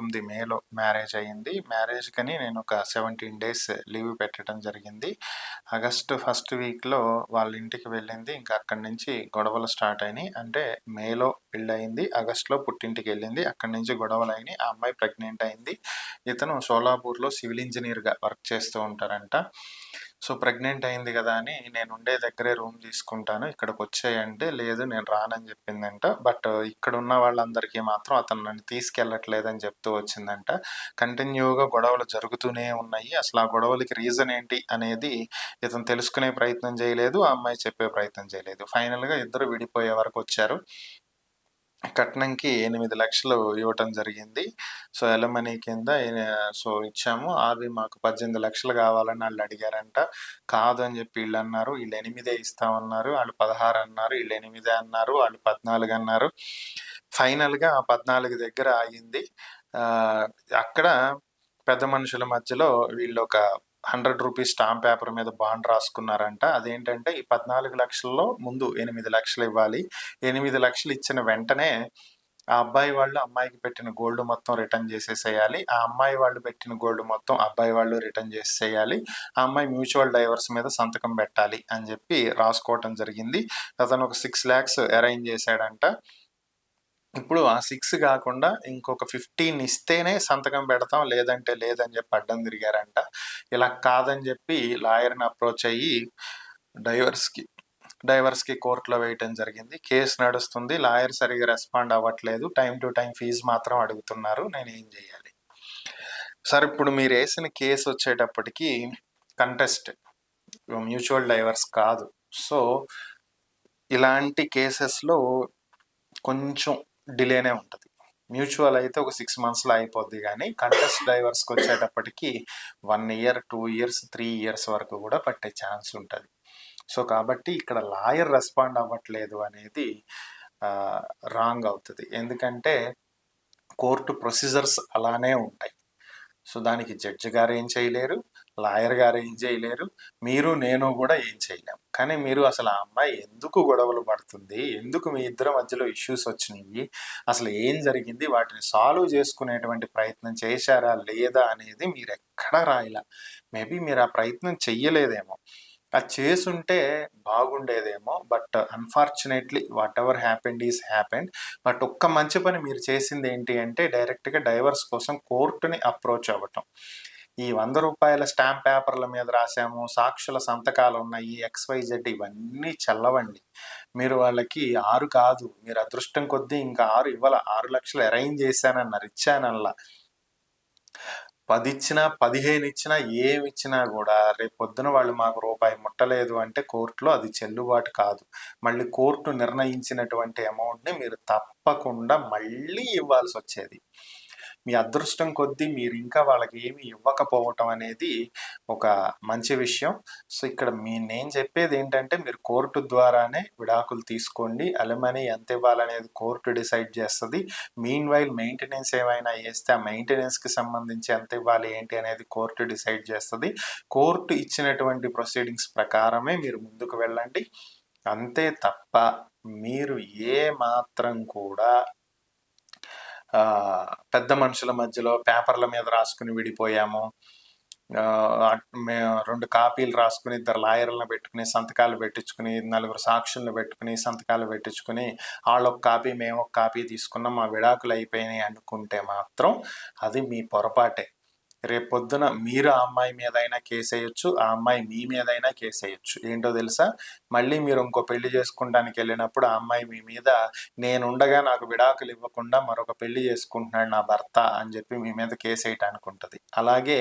మేలో మ్యారేజ్ అయ్యింది. మ్యారేజ్ కని నేను ఒక సెవెంటీన్ డేస్ లీవ్ పెట్టడం జరిగింది. ఆగస్టు ఫస్ట్ వీక్లో వాళ్ళ ఇంటికి వెళ్ళింది. ఇంకా అక్కడి నుంచి గొడవలు స్టార్ట్ అయినాయి. అంటే మేలో పెళ్ళయింది ఆగస్టులో పుట్టింటికి వెళ్ళింది. అక్కడి నుంచి గొడవలు అయినాయి. ఆ అమ్మాయి ప్రెగ్నెంట్ అయింది. ఇతను సోలాపూర్లో సివిల్ ఇంజనీర్గా వర్క్ చేస్తూ ఉంటారంట. సో ప్రెగ్నెంట్ అయింది కదా అని నేను ఉండే దగ్గరే రూమ్ తీసుకుంటాను ఇక్కడికి వచ్చేయంటే లేదు నేను రానని చెప్పిందంట. బట్ ఇక్కడ ఉన్న వాళ్ళందరికీ మాత్రం అతను నన్ను తీసుకెళ్ళట్లేదని చెప్తూ వచ్చిందంట. కంటిన్యూగా గొడవలు జరుగుతూనే ఉన్నాయి. అసలు ఆ గొడవలకి రీజన్ ఏంటి అనేది ఇతను తెలుసుకునే ప్రయత్నం చేయలేదు ఆ అమ్మాయి చెప్పే ప్రయత్నం చేయలేదు. ఫైనల్గా ఇద్దరు విడిపోయే వరకు వచ్చారు. కట్నంకి ఎనిమిది లక్షలు ఇవ్వటం జరిగింది. సో ఎలమనీ కింద సో ఇచ్చాము. అవి మాకు పద్దెనిమిది లక్షలు కావాలని వాళ్ళు అడిగారంట. కాదు అని చెప్పి వీళ్ళు అన్నారు వీళ్ళు ఎనిమిదే ఇస్తామన్నారు వాళ్ళు పదహారు అన్నారు వీళ్ళు ఎనిమిదే అన్నారు వాళ్ళు పద్నాలుగు అన్నారు. ఫైనల్గా ఆ పద్నాలుగు దగ్గర ఆగింది. అక్కడ పెద్ద మనుషుల మధ్యలో వీళ్ళు ఒక హండ్రెడ్ రూపీస్ స్టాంప్ పేపర్ మీద బాండ్ రాసుకున్నారంట. అదేంటంటే ఈ పద్నాలుగు లక్షల్లో ముందు ఎనిమిది లక్షలు ఇవ్వాలి. ఎనిమిది లక్షలు ఇచ్చిన వెంటనే ఆ అబ్బాయి వాళ్ళు అమ్మాయికి పెట్టిన గోల్డ్ మొత్తం రిటర్న్ చేసేసేయాలి. ఆ అమ్మాయి వాళ్ళు పెట్టిన గోల్డ్ మొత్తం అబ్బాయి వాళ్ళు రిటర్న్ చేసేయాలి ఆ అమ్మాయి మ్యూచువల్ డైవర్స్ మీద సంతకం పెట్టాలి అని చెప్పి రాసుకోవటం జరిగింది. అతను ఒక సిక్స్ ల్యాక్స్ అరేంజ్ చేశాడంట. ఇప్పుడు ఆ సిక్స్ కాకుండా ఇంకొక ఫిఫ్టీన్ ఇస్తేనే సంతకం పెడతాం లేదంటే లేదని చెప్పి అడ్డం తిరిగారంట. ఇలా కాదని చెప్పి లాయర్ని అప్రోచ్ అయ్యి డైవర్స్కి డైవర్స్కి కోర్టులో వేయటం జరిగింది. కేసు నడుస్తుంది. లాయర్ సరిగా రెస్పాండ్ అవ్వట్లేదు. టైం టు టైం ఫీజు మాత్రం అడుగుతున్నారు. నేను ఏం చేయాలి? సార్ ఇప్పుడు మీరు వేసిన కేసు వచ్చేటప్పటికి కంటెస్ట్ మ్యూచువల్ డైవర్స్ కాదు. సో ఇలాంటి కేసెస్లో కొంచెం డిలేనే ఉంటుంది. మ్యూచువల్ అయితే ఒక సిక్స్ మంత్స్లో అయిపోద్ది కానీ కంటెస్ట్ డైవర్స్కి వచ్చేటప్పటికి one year two years three years వరకు కూడా పట్టే ఛాన్స్ ఉంటుంది. సో కాబట్టి ఇక్కడ లాయర్ రెస్పాండ్ అవ్వట్లేదు అనేది రాంగ్ అవుతుంది. ఎందుకంటే కోర్టు ప్రొసీజర్స్ అలానే ఉంటాయి. సో దానికి జడ్జి గారు ఏం చేయలేరు. లాయర్ గారు ఏం చేయలేరు. మీరు నేను కూడా ఏం చేయలేం. కానీ మీరు అసలు ఆ అమ్మాయి ఎందుకు గొడవలు పడుతుంది? ఎందుకు మీ ఇద్దరి మధ్యలో ఇష్యూస్ వచ్చినాయి? అసలు ఏం జరిగింది? వాటిని సాల్వ్ చేసుకునేటువంటి ప్రయత్నం చేశారా? లేదా? అనేది మీరు ఎక్కడా రాయలా? మేబీ మీరు ఆ ప్రయత్నం చెయ్యలేదేమో. అది చేసుంటే బాగుండేదేమో. But unfortunately whatever happened is happened. But ఒక్క మంచి పని మీరు చేసింది ఏంటి అంటే డైరెక్ట్గా డైవర్స్ కోసం కోర్టుని అప్రోచ్ అవ్వటం. ఈ వంద రూపాయల స్టాంప్ పేపర్ల మీద రాసాము సాక్షుల సంతకాలు ఉన్నాయి ఎక్స్వైజెడ్ ఇవన్నీ చల్లవండి. మీరు వాళ్ళకి ఆరు కాదు మీరు అదృష్టం కొద్దీ ఇంకా ఆరు ఇవ్వాల ఆరు లక్షలు అరేంజ్ చేశానన్నారు ఇచ్చానల్లా. పది ఇచ్చినా పదిహేను ఇచ్చినా ఏమి ఇచ్చినా కూడా రేపు పొద్దున వాళ్ళు మాకు రూపాయి ముట్టలేదు అంటే కోర్టులో అది చెల్లుబాటు కాదు. మళ్ళీ కోర్టు నిర్ణయించినటువంటి అమౌంట్ని మీరు తప్పకుండా మళ్ళీ ఇవ్వాల్సి వచ్చేది మీ అదృష్టం కొద్దీ మీరు ఇంకా వాళ్ళకి ఏమి ఇవ్వకపోవటం అనేది ఒక మంచి విషయం. సో ఇక్కడ మీ నేను చెప్పేది ఏంటంటే మీరు కోర్టు ద్వారానే విడాకులు తీసుకోండి. అలమనీ ఎంత ఇవ్వాలనేది కోర్టు డిసైడ్ చేస్తుంది. మీన్ వైల్ మెయింటెనెన్స్ ఏమైనా వేస్తే ఆ మెయింటెనెన్స్కి సంబంధించి ఎంత ఇవ్వాలి ఏంటి అనేది కోర్టు డిసైడ్ చేస్తుంది. కోర్టు ఇచ్చినటువంటి ప్రొసీడింగ్స్ ప్రకారమే మీరు ముందుకు వెళ్ళండి. అంతే తప్ప మీరు ఏ మాత్రం కూడా పెద్ద మనుషుల మధ్యలో పేపర్ల మీద రాసుకుని విడిపోయాము. మేము రెండు కాపీలు రాసుకుని ఇద్దరు లాయర్లను పెట్టుకుని సంతకాలు పెట్టించుకుని నలుగురు సాక్షులను పెట్టుకుని సంతకాలు పెట్టించుకుని వాళ్ళు ఒక కాపీ మేము ఒక కాపీ తీసుకున్నాం. మా విడాకులు అయిపోయినాయి అనుకుంటే మాత్రం అది మీ పొరపాటే. రేపు పొద్దున మీరు ఆ అమ్మాయి మీద అయినా కేసు వేయొచ్చు ఆ అమ్మాయి మీ మీద అయినా వేయొచ్చు ఏంటో తెలుసా? మళ్ళీ మీరు ఇంకో పెళ్ళి చేసుకుంటానికి వెళ్ళినప్పుడు ఆ అమ్మాయి మీ మీద నేను ఉండగా నాకు విడాకులు ఇవ్వకుండా మరొక పెళ్ళి చేసుకుంటున్నాడు నా భర్త అని చెప్పి మీ మీద కేసేయటానికి ఉంటుంది. అలాగే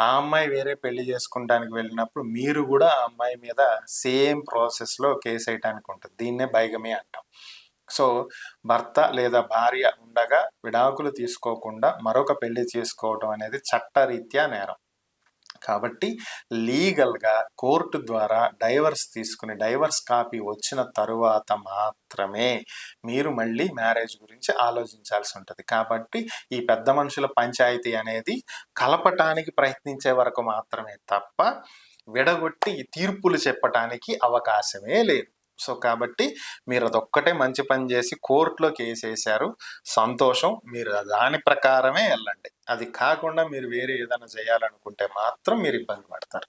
ఆ అమ్మాయి వేరే పెళ్ళి చేసుకుంటానికి వెళ్ళినప్పుడు మీరు కూడా ఆ అమ్మాయి మీద సేమ్ ప్రాసెస్లో కేసు వేయటానికి ఉంటుంది. దీన్నే బైగమే అంటాం. సో భర్త లేదా భార్య ఉండగా విడాకులు తీసుకోకుండా మరొక పెళ్ళి చేసుకోవడం అనేది చట్టరీత్యా నేరం. కాబట్టి లీగల్గా కోర్టు ద్వారా డైవర్స్ తీసుకుని డైవర్స్ కాపీ వచ్చిన తరువాత మాత్రమే మీరు మళ్ళీ మ్యారేజ్ గురించి ఆలోచించాల్సి ఉంటుంది. కాబట్టి ఈ పెద్ద మనుషుల పంచాయతీ అనేది కలపటానికి ప్రయత్నించే వరకు మాత్రమే తప్ప విడగొట్టి తీర్పులు చెప్పటానికి అవకాశమే లేదు. సో కాబట్టి మీరు అదొక్కటే మంచి పని చేసి కోర్టులో వేసేసారు సంతోషం. మీరు దాని ప్రకారమే వెళ్ళండి అది కాకుండా మీరు వేరే ఏదైనా చేయాలనుకుంటే మాత్రం మీరు ఇబ్బంది పడతారు.